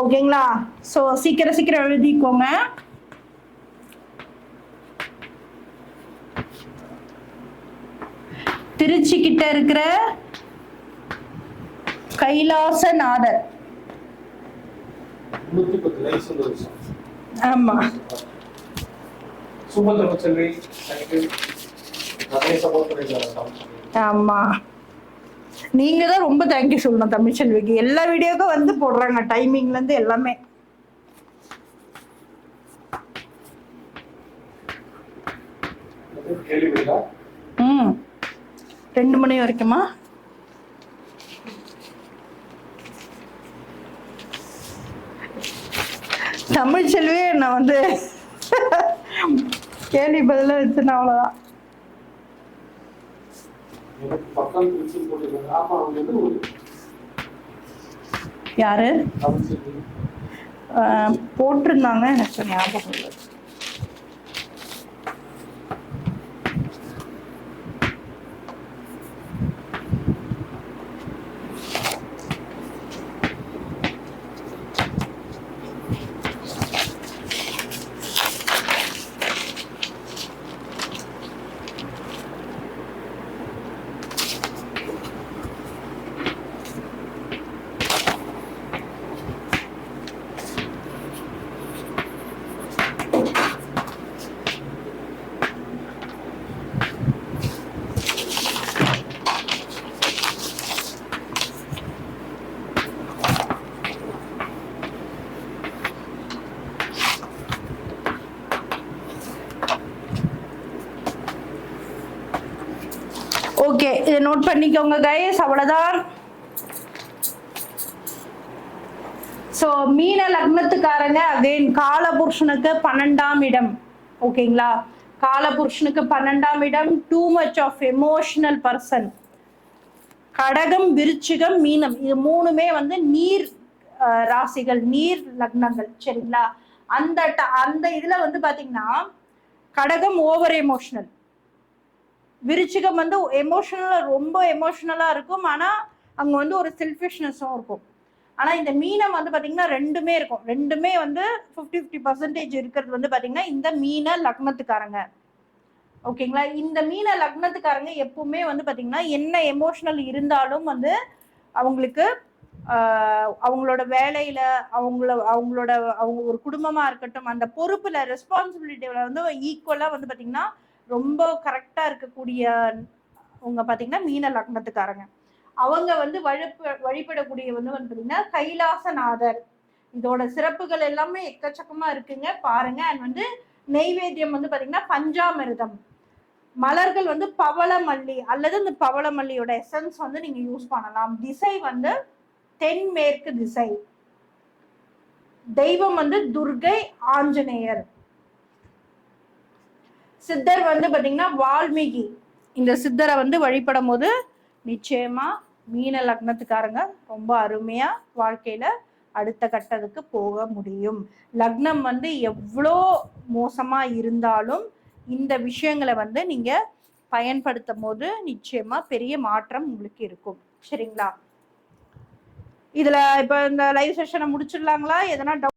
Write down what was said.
ஓகேங்களா ஸோ சீக்கிரம் சீக்கிரம் எழுதிக்கோங்க. திருச்சி கிட்ட இருக்கிற கைலாசநாதர். ஆமா. ஆமா. நீங்க தான் ரொம்ப தேங்க்யூ சொல்லணும் தமிழ்ச்செல்விக்கு. எல்லா வீடியோக்கும் வந்து போடுறாங்க டைமிங்ல இருந்து எல்லாமே. ம். ரெண்டு மணி வரைக்குமா? தமிழ் செல்வி நான் வந்து கேள்வி பதில வச்சுனா அவ்வளோதான் பக்கம் திருச்சி போட்டிருக்காங்க ஆமா அவங்க எந்த ஊரு யாரு? போட்டிருந்தாங்க எனக்கு ஞாபகம் இல்லை. ஓகே இதை நோட் பண்ணிக்கோங்க கைஸ் அவ்வளோதான் ஸோ மீன லக்னத்துக்காரங்க அகைன் காலபுருஷனுக்கு பன்னெண்டாம் இடம். ஓகேங்களா காலபுருஷனுக்கு பன்னெண்டாம் இடம் too much of emotional person கடகம் விருச்சிகம் மீனம். இது மூணுமே வந்து நீர் ராசிகள் நீர் லக்னங்கள். சரிங்களா? அந்த ட- அந்த இதுல வந்து பாத்தீங்கன்னா கடகம் ஓவர் எமோஷனல் விருச்சிகம் வந்து எமோஷனலாக ரொம்ப எமோஷ்னலாக இருக்கும். ஆனால் அங்கே வந்து ஒரு செல்ஃபிஷ்னஸும் இருக்கும். ஆனால் இந்த மீனம் வந்து பார்த்தீங்கன்னா ரெண்டுமே இருக்கும். ரெண்டுமே வந்து ஃபிஃப்டி ஃபிஃப்டி பர்சன்டேஜ் இருக்கிறது வந்து பார்த்தீங்கன்னா இந்த மீன லக்னத்துக்காரங்க. ஓகேங்களா? இந்த மீன லக்னத்துக்காரங்க எப்பவுமே வந்து பார்த்தீங்கன்னா என்ன எமோஷனல் இருந்தாலும் வந்து அவங்களுக்கு அவங்களோட வேலையில அவங்கள அவங்களோட அவங்க ஒரு குடும்பமா இருக்கட்டும் அந்த பொறுப்புல ரெஸ்பான்சிபிலிட்டியில வந்து ஈக்குவலா வந்து பாத்தீங்கன்னா ரொம்ப கரெக்டா இருக்கக்கூடிய அவங்க பாத்தீங்கன்னா மீன லக்னத்துக்காரங்க. அவங்க வந்து வழிப வழிபடக்கூடிய வந்து வந்து பாத்தீங்கன்னா கைலாசநாதர். இதோட சிறப்புகள் எல்லாமே எக்கச்சக்கமா இருக்குங்க. பாருங்க. அண்ட் வந்து நெய்வேத்தியம் வந்து பாத்தீங்கன்னா பஞ்சாமிர்தம். மலர்கள் வந்து பவளமல்லி அல்லது இந்த பவளமல்லியோட எசன்ஸ் வந்து நீங்க யூஸ் பண்ணலாம். திசை வந்து தென்மேற்கு திசை. தெய்வம் வந்து துர்கை ஆஞ்சநேயர். சித்தர் வந்து பாத்தீங்கன்னா வால்மீகி. இந்த சித்தரை வந்து வழிபடும் போது நிச்சயமா மீன லக்னத்துக்காரங்க ரொம்ப அருமையா வாழ்க்கையில அடுத்த கட்டத்துக்கு போக முடியும். லக்னம் வந்து எவ்வளோ மோசமா இருந்தாலும் இந்த விஷயங்களை வந்து நீங்க பயன்படுத்தும் போது நிச்சயமா பெரிய மாற்றம் உங்களுக்கு இருக்கும். சரிங்களா? இதுல இப்ப இந்த லைவ் செஷனை முடிச்சிடலாங்களா? எதனா